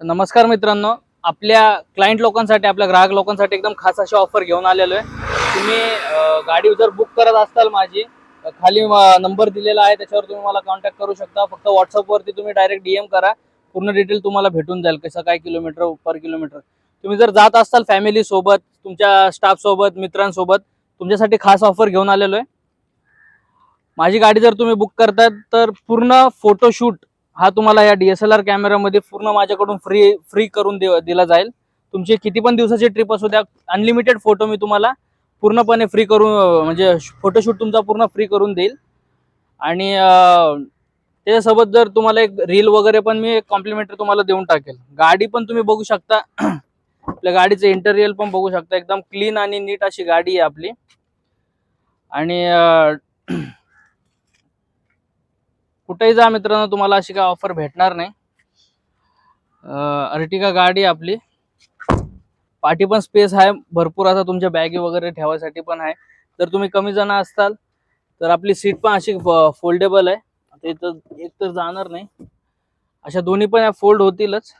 नमस्कार मित्रांनो आपल्या क्लायंट लोकांसाठी आपल्या ग्राहक लोकांसाठी एकदम खास अशी ऑफर घेऊन आलेलो आहे. तुम्ही गाडी जर बुक करत असाल माझी खाली नंबर दिलेला आहे त्याच्यावर तुम्ही मला कॉन्टॅक्ट करू शकता. फक्त व्हॉट्सअपवरती तुम्ही डायरेक्ट डीएम करा. पूर्ण डिटेल तुम्हाला भेटून जाईल कसं काय किलोमीटर पर किलोमीटर तुम्ही जर जात असाल फॅमिली सोबत तुमच्या स्टाफ सोबत मित्रांसोबत तुमच्यासाठी खास ऑफर घेऊन आलेलो आहे. माझी गाडी जर तुम्ही बुक करतात तर पूर्ण फोटोशूट हा तुम्हाला या डीएसएलआर कॅमेरामध्ये पूर्ण माझ्याकडून फ्री फ्री करून दे- दिला जाईल. तुमची किती पण दिवसाची ट्रिप असू द्या अनलिमिटेड फोटो मी तुम्हाला पूर्णपणे फ्री करून म्हणजे फोटोशूट तुमचा पूर्ण फ्री करून देईल. आणि त्याच्यासोबत जर तुम्हाला एक रील वगैरे पण मी कॉम्प्लिमेंटरी तुम्हाला देऊन टाकेल. गाडी पण तुम्ही बघू शकता. आपल्या गाडीचं इंटेरियर पण बघू शकता. एकदम क्लीन आणि नीट अशी गाडी आहे आपली. आणि कुठेही जा मित्रांनो तुम्हाला अशी काय ऑफर भेटणार नाही. अर्टिका गाडी आहे आपली. पाठी पण स्पेस आहे. भरपूर असा तुमच्या बॅगी वगैरे ठेवायसाठी पण आहे. जर तुम्ही कमी जण असताल तर आपली सीट पण अशी फोल्डेबल आहे. आता इथं एक तर जाणार नाही. अशा दोन्ही पण फोल्ड होतीलच.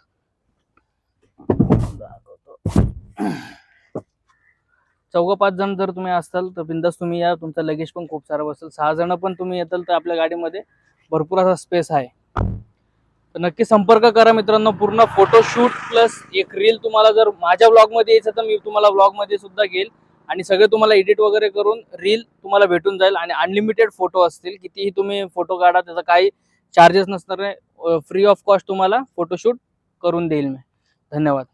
चौघ पाच जण जर तुम्ही असाल तर बिंदास तुम्ही या. तुमचा लगेज पण खूप सारा बसेल. सहा जण पण तुम्ही येताल तर आपल्या गाडीमध्ये. भरपूर असा स्पेस आहे. तर नक्की संपर्क करा मित्रांनो पूर्ण फोटोशूट प्लस एक रील तुम्हाला जर माझ्या ब्लॉगमध्ये यायचं तर मी तुम्हाला ब्लॉगमध्ये सुद्धा घेईल. आणि सगळे तुम्हाला एडिट वगैरे करून रील तुम्हाला भेटून जाईल. आणि अनलिमिटेड फोटो असतील. कितीही तुम्ही फोटो काढा त्याचा काही चार्जेस नसणार फ्री ऑफ कॉस्ट तुम्हाला फोटोशूट करून देईल मी. धन्यवाद.